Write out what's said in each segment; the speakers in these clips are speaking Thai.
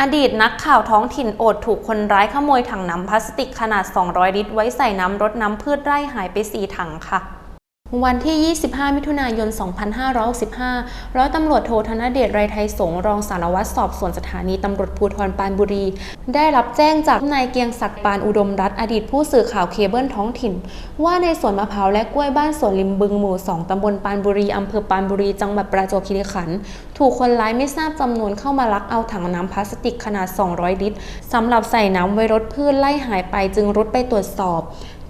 อดีตนักข่าวท้องถิ่นโอดถูกคนร้ายขโมยถังน้ำพลาสติกขนาด 200 ลิตร ไว้ใส่น้ำรดน้ำพืชไร่หายไป 4 ถังค่ะ วันที่ 25 มิถุนายน 2565 ร้อยตำรวจโทธนเดชไรไทยสงรองสารวัตรสอบสวนสถานีตำรวจภูธรปานบุรี ได้รับแจ้งจากนายเกียงศักดิ์ปานอุดมรัฐอดีตผู้สื่อข่าวเคเบิลท้องถิ่น ว่าในสวนมะพร้าวและกล้วยบ้านสวนริมบึงหมู่ 2 ตำบลปานบุรี อำเภอปานบุรี จังหวัดประจวบคีรีขันธ์ ถูกคนร้ายไม่ทราบจำนวนเข้ามาลักเอาถังน้ำพลาสติกขนาด 200 ลิตรสำหรับใส่น้ำไว้รดพืชไล่หายไปจึงรุดไปตรวจสอบ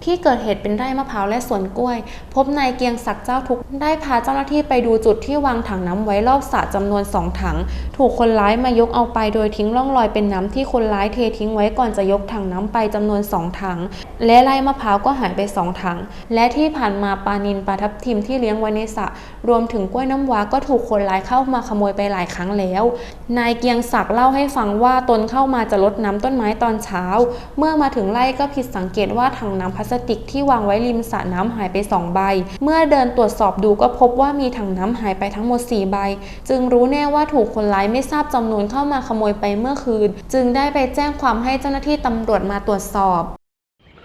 ที่เกิดเหตุเป็นไร่มะพร้าวและสวนกล้วย พบนายเกียงศักดิ์เจ้าทุกได้พาเจ้าหน้าที่ไปดูจุดที่วางถังน้ำไว้รอบสระจำนวนสองถัง ถูกคนร้ายมายกเอาไปโดยทิ้งร่องรอยเป็นน้ำที่คนร้ายเททิ้งไว้ก่อนจะยกถังน้ำไปจำนวนสองถัง และไร่มะพร้าวก็หายไปสองถัง และที่ผ่านมาปลานินปลาทับทิมที่เลี้ยงไว้ในสระรวมถึงกล้วยน้ำว้าก็ถูกคนร้ายเข้ามาขโมยไปหลายครั้งแล้ว นายเกียงศักดิ์เล่าให้ฟังว่าตนเข้ามาจะรดน้ำต้นไม้ตอนเช้า เมื่อมาถึงไร่ก็ผิดสังเกตว่าถังน้ำพลาสติกที่วางไว้ริมสระน้ำหายไปสองใบ เมื่อเดินตรวจสอบดูก็พบว่ามีถังน้ำหายไปทั้งหมด 4 ใบ จึงรู้แน่ว่าถูกคนร้ายไม่ทราบจำนวนเข้ามาขโมยไปเมื่อคืน จึงได้ไปแจ้งความให้เจ้าหน้าที่ตำรวจมาตรวจสอบ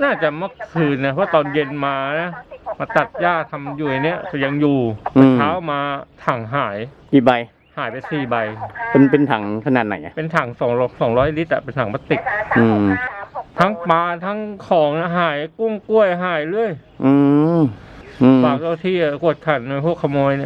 น่าจะเมื่อคืนนะเพราะตอนเย็นมานะมาตัดหญ้าทำอยู่ไอ้เนี้ยยังอยู่อืมเช้ามาถังหายกี่ใบหายไปสี่ใบ เป็นเป็นถังขนาดไหนอะเป็นถังสองสองร้อยลิตรอะเป็นถังพลาสติก อืม ทั้งปลาทั้งของนะหายกุ้งกล้วยหายเลยอืมอืมฝากเจ้าที่อะกวดขันในพวกขโมยเนี่ย